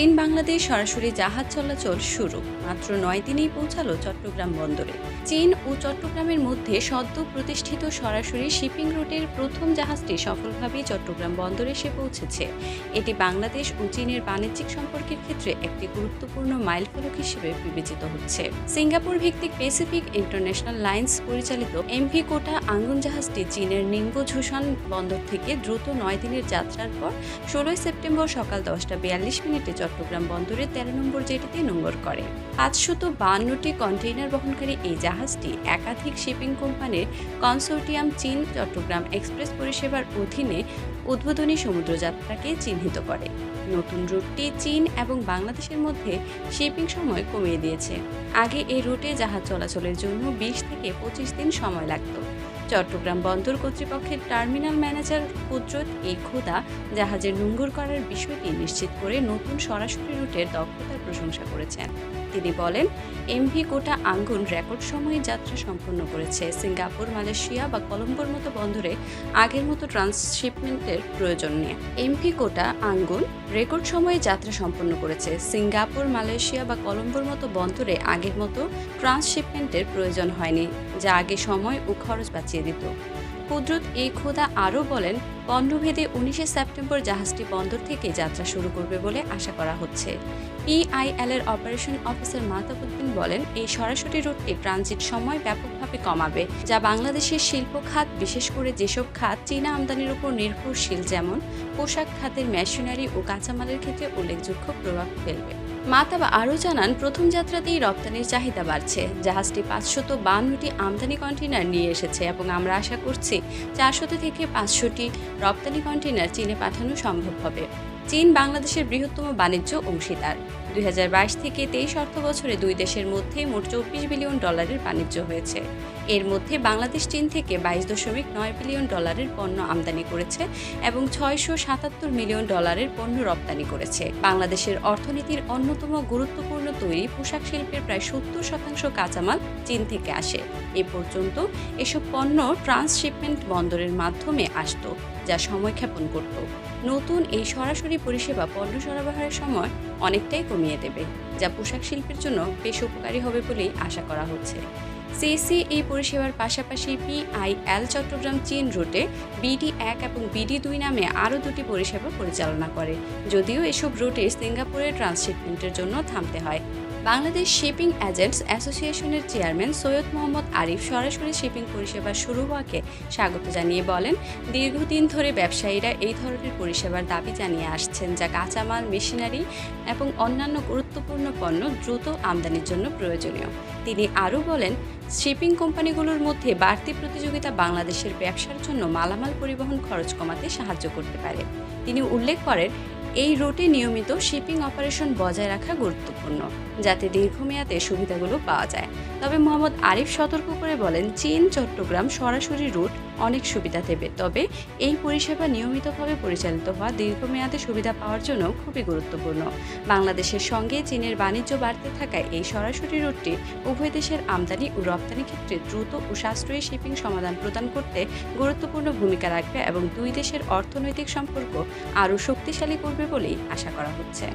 চীন বাংলাদেশ সরাসরি জাহাজ চলাচল শুরু। মাত্র নয় দিনেই পৌঁছালো চট্টগ্রাম বন্দরে। চীন ও চট্টগ্রামের মধ্যে সদ্য প্রতিষ্ঠিত সরাসরি শিপিং রুটের প্রথম জাহাজটি সফলভাবে চট্টগ্রাম বন্দরে এসে পৌঁছেছে। এটি বাংলাদেশ ও চীনের বাণিজ্যিক সম্পর্কের ক্ষেত্রে একটি গুরুত্বপূর্ণ মাইলফলক হিসেবে বিবেচিত হচ্ছে। সিঙ্গাপুর ভিত্তিক প্যাসিফিক ইন্টারন্যাশনাল লাইন্স পরিচালিত এমভি কোটা আঙ্গুন জাহাজটি চীনের নিঙ্গঝুসান বন্দর থেকে দ্রুত নয় দিনের যাত্রার পর ষোলোই সেপ্টেম্বর সকাল দশটা বিয়াল্লিশ মিনিটে চট্টগ্রাম বন্দরে তেরো নম্বর জেটিতে নোঙ্গর করে। পাঁচশত বান্নটি কন্টেইনার বহনকারী এই জাহাজটি একাধিক শিপিং কোম্পানির কনসোর্টিয়াম চীন চট্টগ্রাম এক্সপ্রেস পরিষেবার অধীনে উদ্বোধনী সমুদ্রযাত্রাকে চিহ্নিত করে। নতুন রুটটি চীন এবং বাংলাদেশের মধ্যে শিপিং সময় কমিয়ে দিয়েছে। আগে এই রুটে জাহাজ চলাচলের জন্য বিশ থেকে পঁচিশ দিন সময় লাগত। চট্টগ্রাম বন্দর কর্তৃপক্ষের টার্মিনাল ম্যানেজার কুদরত এই খোদা জাহাজের নোঙ্গর করার বিষয়টি নিশ্চিত করে নতুন সরাসরি রুটের দক্ষতার প্রশংসা করেছেন। তিনি বলেন, এমভি কোটা আঙ্গুন রেকর্ড সময়ে যাত্রা সম্পন্ন করেছে। সিঙ্গাপুর, মালয়েশিয়া বা কলম্বোর মতো বন্দরে আগের মতো ট্রান্সশিপমেন্টের প্রয়োজন নেই। এমভি কোটা আঙ্গুন রেকর্ড সময়ে যাত্রা সম্পন্ন করেছে। সিঙ্গাপুর, মালয়েশিয়া বা কলম্বোর মতো বন্দরে আগের মতো ট্রান্সশিপমেন্টের প্রয়োজন হয়নি, যা আগে সময় ও খরচ বাঁচিয়ে দিত। কুদরত এই খোদা আরও বলেন পণ্যভেদে উনিশে সেপ্টেম্বর জাহাজটি বন্দর থেকে যাত্রা শুরু করবে বলে আশা করা হচ্ছে। পিআইএল এর অপারেশন অফিসার মাতাবুদ্দিন বলেন, এই সরাসরি রুটটি ট্রানজিট সময় ব্যাপকভাবে কমাবে, যা বাংলাদেশের শিল্প খাত, বিশেষ করে যেসব খাত চীনা আমদানির উপর নির্ভরশীল, যেমন পোশাক খাতের মেশিনারি ও কাঁচামালের ক্ষেত্রে উল্লেখযোগ্য প্রভাব ফেলবে। মাতাবা আরও জানান, প্রথম যাত্রাতেই রপ্তানির চাহিদা বাড়ছে, জাহাজটি পাঁচশত বান্নটি আমদানি কন্টেনার নিয়ে এসেছে এবং আমরা আশা করছি চারশত থেকে পাঁচশোটি রপ্তানি কন্টেনার চীনে পাঠানো সম্ভব হবে। চীন বাংলাদেশের বৃহত্তম বাণিজ্য অংশীদার। দুই হাজার বাইশ থেকে তেইশ অর্থ বছরে দুই দেশের মধ্যে মোট চব্বিশ বিলিয়ন ডলারের বাণিজ্য হয়েছে। এর মধ্যে বাংলাদেশ, চীন থেকে বাইশ দশমিক নয় বিলিয়ন ডলারের পণ্য আমদানি করেছে এবং ছয়শো সাতাত্তর মিলিয়ন ডলারের পণ্য রপ্তানি করেছে। বাংলাদেশের অর্থনীতির অন্যতম গুরুত্বপূর্ণ তৈরি পোশাক শিল্পের প্রায় সত্তর শতাংশ কাঁচামাল চীন থেকে আসে। এ পর্যন্ত এসব পণ্য ট্রান্সশিপমেন্ট বন্দরের মাধ্যমে আসত, যা সময়ক্ষেপণ করত। নতুন এই সরাসরি পরিষেবা পণ্য সরবরাহের সময় অনেকটাই কমিয়ে দেবে, যা পোশাক শিল্পের জন্য বেশ উপকারী হবে বলেই আশা করা হচ্ছে। সিসি এই পরিষেবার পাশাপাশি পিআইএল চট্টগ্রাম চীন রুটে বিডি এক এবং বিডি দুই নামে আরও দুটি পরিষেবা পরিচালনা করে, যদিও এসব রুটে সিঙ্গাপুরের ট্রান্সশিপমেন্টের জন্য থামতে হয়। বাংলাদেশ শিপিং এজেন্টস অ্যাসোসিয়েশনের চেয়ারম্যান সৈয়দ মোহাম্মদ আরিফ সরাসরি শিপিং পরিষেবা শুরু হওয়াকে স্বাগত জানিয়ে বলেন, দীর্ঘদিন ধরে ব্যবসায়ীরা এই ধরনের পরিষেবার দাবি জানিয়ে আসছেন যা কাঁচামাল, মেশিনারি এবং অন্যান্য গুরুত্বপূর্ণ পণ্য দ্রুত আমদানির জন্য প্রয়োজনীয়। তিনি আরও বলেন, শিপিং কোম্পানিগুলোর মধ্যে বাড়তি প্রতিযোগিতা বাংলাদেশের ব্যবসার জন্য মালামাল পরিবহন খরচ কমাতে সাহায্য করতে পারে। তিনি উল্লেখ করেন এই রুটে নিয়মিত শিপিং অপারেশন বজায় রাখা গুরুত্বপূর্ণ, যাতে দীর্ঘমেয়াদে সুবিধাগুলো পাওয়া যায়। তবে মোহাম্মদ আরিফ সতর্ক করে বলেন, চীন, চট্টগ্রাম সরাসরি রুট অনেক সুবিধা দেবে। তবে এই পরিষেবা নিয়মিতভাবে পরিচালিত হওয়া দীর্ঘমেয়াদে সুবিধা পাওয়ার জন্য খুবই গুরুত্বপূর্ণ। বাংলাদেশের সঙ্গে চীনের বাণিজ্য বাড়তে থাকায় এই সরাসরি রুটটি উভয় দেশের আমদানি ও রপ্তানি ক্ষেত্রে দ্রুত ও সাশ্রয়ী শিপিং সমাধান প্রদান করতে গুরুত্বপূর্ণ ভূমিকা রাখবে এবং দুই দেশের অর্থনৈতিক সম্পর্ক আরও শক্তিশালী করবে বলেই আশা করা হচ্ছে।